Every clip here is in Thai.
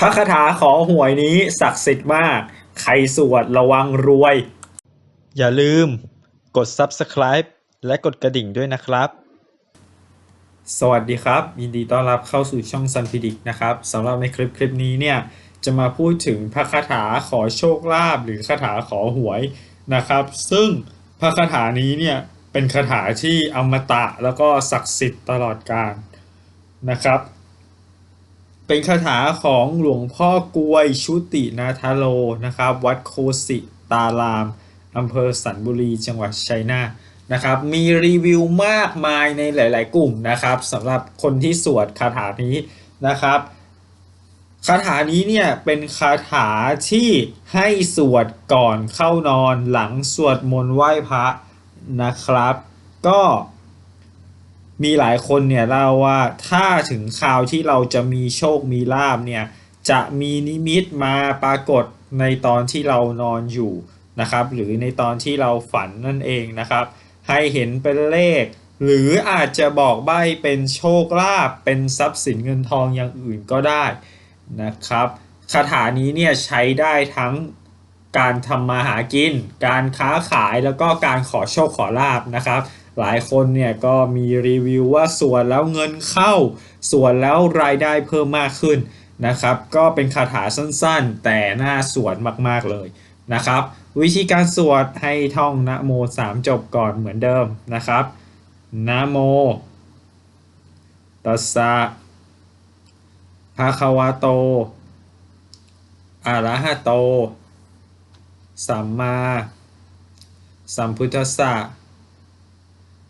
พระคาถาขอหวยนี้ศักดิ์สิทธิ์มาก ใครสวดระวังรวย อย่าลืมกด Subscribe และกดกระดิ่งด้วยนะครับ สวัสดีครับ ยินดีต้อนรับเข้าสู่ช่องซันพิดิกนะครับสำหรับในคลิปคลิปนี้เนี่ย จะมาพูดถึงพระคาถาขอโชคลาภหรือคาถาขอหวยนะครับ ซึ่งพระคาถานี้เนี่ยเป็นคาถาที่อมตะแล้วก็ศักดิ์สิทธิ์ตลอดกาลนะครับ เป็นคาถาของหลวงพ่อกวยชุตินาทาโลนะครับ วัดโคสิตารามอำเภอสันบุรีจังหวัดชัยนาทนะครับ มีรีวิวมากมายในหลาย ๆ กลุ่มนะครับสำหรับคนที่สวดคาถานี้นะครับคาถานี้เนี่ยเป็นคาถาที่ให้สวดก่อนเข้านอนหลังสวดมนต์ไหว้พระนะครับ ก็ มีหลายคนเนี่ยเล่าว่าถ้าถึงคราวที่เราจะมีโชคมีลาบเนี่ยจะมีนิมิตมาปรากฏในตอนที่เรานอนอยู่นะครับ หรือในตอนที่เราฝันนั่นเองนะครับ ให้เห็นเป็นเลข หรืออาจจะบอกใบ้เป็นโชคลาภเป็นทรัพย์สินเงินทองอย่างอื่นก็ได้นะครับคาถานี้เนี่ยใช้ได้ทั้งการทำมาหากิน การค้าขายแล้วก็การขอโชคขอลาบนะครับ หลายคนเนี่ยก็มีรีวิวว่าส่วนแล้วเงินเข้า ส่วนแล้วรายได้เพิ่มมากขึ้นนะครับ ก็เป็นคาถาสั้นๆ แต่น่าสวดมากๆเลยนะครับ วิธีการสวดให้ท่องนะโมสามจบก่อนเหมือนเดิมนะครับนะโมตัสสะภาควาโตอะระหะโต สัมมา สัมพุทธัสสะ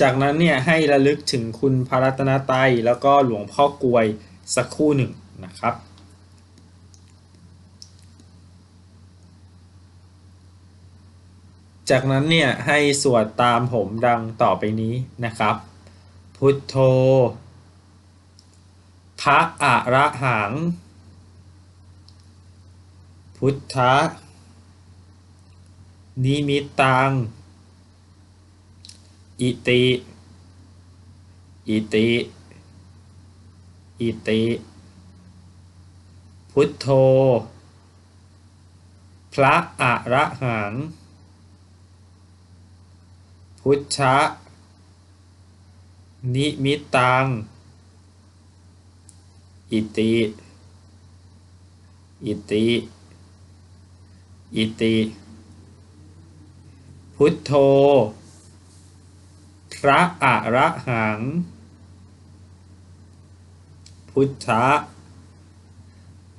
จากนั้นเนี่ยให้ระลึกถึงคุณพระรัตนตรัยแล้วก็หลวงพ่อกวยสักครู่หนึ่งนะครับจากนั้นเนี่ยให้สวดตามผมดังต่อไปนี้นะครับ พุทโธ พระอะระหัง พุทธะนิมิตัง อิติ อิติ อิติ พุทโธ พระอะระหัง พุทธะ นิมิตัง อิติ อิติ อิติ พุทโธ พระอะระหัง พุทธะ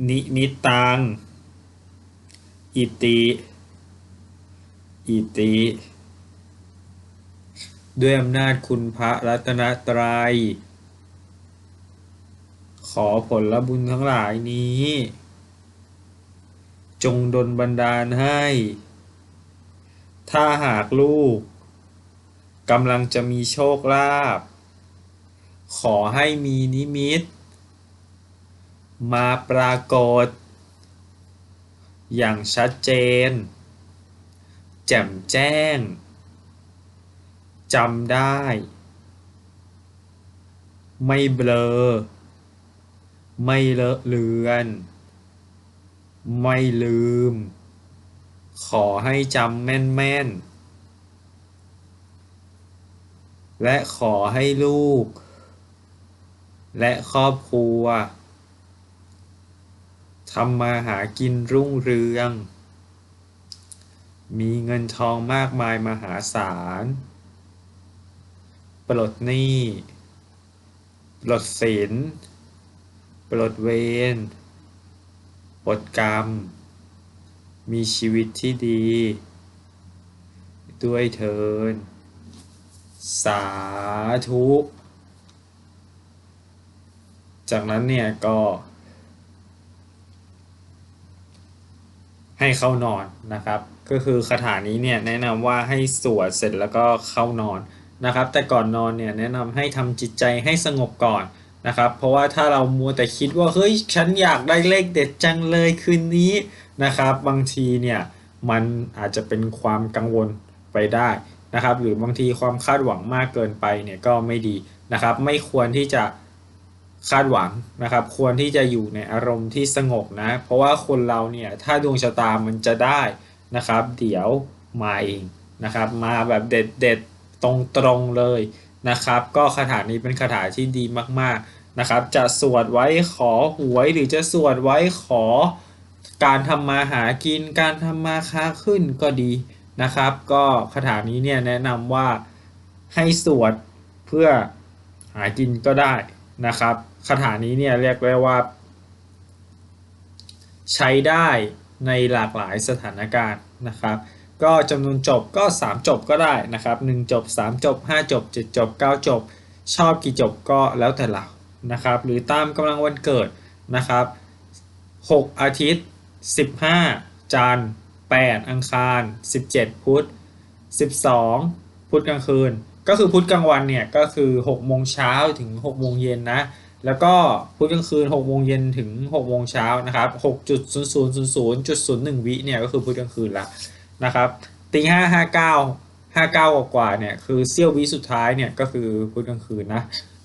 นิมิตัง อิติ อิติ ด้วยอำนาจคุณพระรัตนตรัย ขอผลบุญทั้งหลายนี้ จงดลบันดาลให้ ถ้าหากลูก กำลังจะมีโชคลาภขอให้มีนิมิต มาปรากฏ อย่างชัดเจน แจ่มแจ้งจำได้ ไม่เบลอ ไม่เลอะเลือน ไม่ลืม ขอให้จำแม่นๆ และขอให้ลูก และครอบครัวทำมาหากินรุ่งเรือง มีเงินทองมากมายมหาศาล ปลดหนี้ ปลดสิน ปลดเวร ปลดกรรม มีชีวิตที่ดี ด้วยเทิน สาธุ จากนั้นเนี่ยก็ ให้เข้านอนนะครับ ก็คือคาถานี้เนี่ยแนะนำว่าให้สวดเสร็จแล้วก็เข้านอนนะครับ แต่ก่อนนอนเนี่ยแนะนำให้ทำจิตใจให้สงบก่อนนะครับ เพราะว่าถ้าเรามัวแต่คิดว่าเฮ้ยฉันอยากได้เลขเด็ดจังเลยคืนนี้นะครับ บางทีเนี่ยมันอาจจะเป็นความกังวลไปได้ นะครับ หรือบางทีความคาดหวังมากเกินไปเนี่ยก็ไม่ดีนะครับ ไม่ควรที่จะคาดหวังนะครับ ควรที่จะอยู่ในอารมณ์ที่สงบนะ เพราะว่าคนเราเนี่ยถ้าดวงชะตามันจะได้นะครับ เดี๋ยวมาเองนะครับ มาแบบเด็ดเด็ดตรงตรงๆเลยนะครับ ก็คาถานี้เป็นคาถาที่ดีมากๆนะครับ จะสวดไว้ขอหวยหรือจะสวดไว้ขอการทำมาหากินการทำมาค้าขึ้นก็ดี นะครับ ก็คาถานี้เนี่ยแนะนำว่าให้สวดเพื่อหากินก็ได้นะครับคาถานี้เนี่ยเรียกได้ว่า ใช้ได้ในหลากหลายสถานการณ์นะครับ ก็จำนวนจบก็ 3 จบก็ได้นะครับ 1 จบ 3 จบ 5 จบ 7 จบ 9 จบ ชอบกี่จบก็แล้วแต่เรานะครับ หรือตามกำลังวันเกิดนะครับ 6 อาทิตย์ 15 จันทร์ 8 อังคาร 17 พุธ 12 พุธกลางคืน ก็คือพุธกลางวันเนี่ยก็คือ6โมงเช้าถึง6โมงเย็นนะ แล้วก็พุธกลางคืน6โมงเย็นถึง6โมงเช้านะครับ6.0000.01วิเนี่ยก็คือพุธกลางคืนละนะครับตีห้าห้าเก้าห้าเก้ากว่าเนี่ยคือเสี้ยววิสุดท้ายเนี่ยก็คือพุธกลางคืนนะ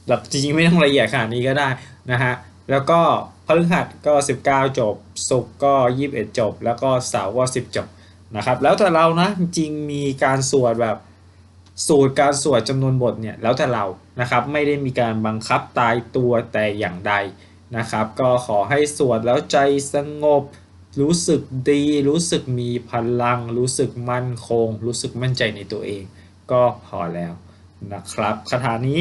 แบบจริงๆไม่ต้องละเอียดขนาดนี้ก็ได้นะฮะ แล้วก็พฤหัสก็ 19 จบ ศุกร์ก็ 21 จบ แล้วก็เสาร์ก็ 10 จบนะครับ แล้วแต่เรานะจริงมีการสวดแบบสูตรการสวดจำนวนบทเนี่ยแล้วแต่เรานะครับไม่ได้มีการบังคับตายตัวแต่อย่างใดนะครับ ก็ขอให้สวดแล้วใจสงบ รู้สึกดี รู้สึกมีพลัง รู้สึกมั่นคง รู้สึกมั่นใจในตัวเอง ก็พอแล้วนะครับคาถานี้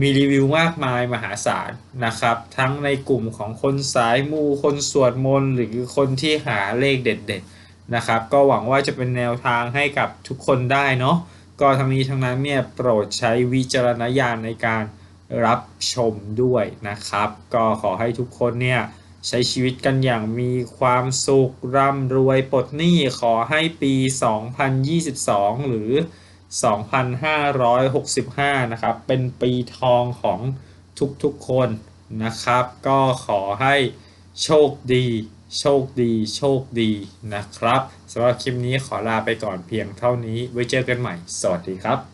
มีรีวิวมากมายมหาศาลนะครับ ทั้งในกลุ่มของคนสายมูคนสวดมนต์หรือคนที่หาเลขเด็ดๆนะครับ ก็หวังว่าจะเป็นแนวทางให้กับทุกคนได้เนาะก็ทั้งนี้ทั้งนั้นเนี่ยโปรดใช้วิจารณญาณในการรับชมด้วยนะครับ ก็ขอให้ทุกคนเนี่ยใช้ชีวิตกันอย่างมีความสุขร่ำรวยปลดหนี้ขอให้ปี 2022 หรือ 2565 นะครับ เป็นปีทองของทุกๆคนนะครับ ก็ขอให้โชคดี โชคดี โชคดีนะครับสำหรับคลิปนี้ขอลาไปก่อนเพียงเท่านี้ ไว้เจอกันใหม่ สวัสดีครับ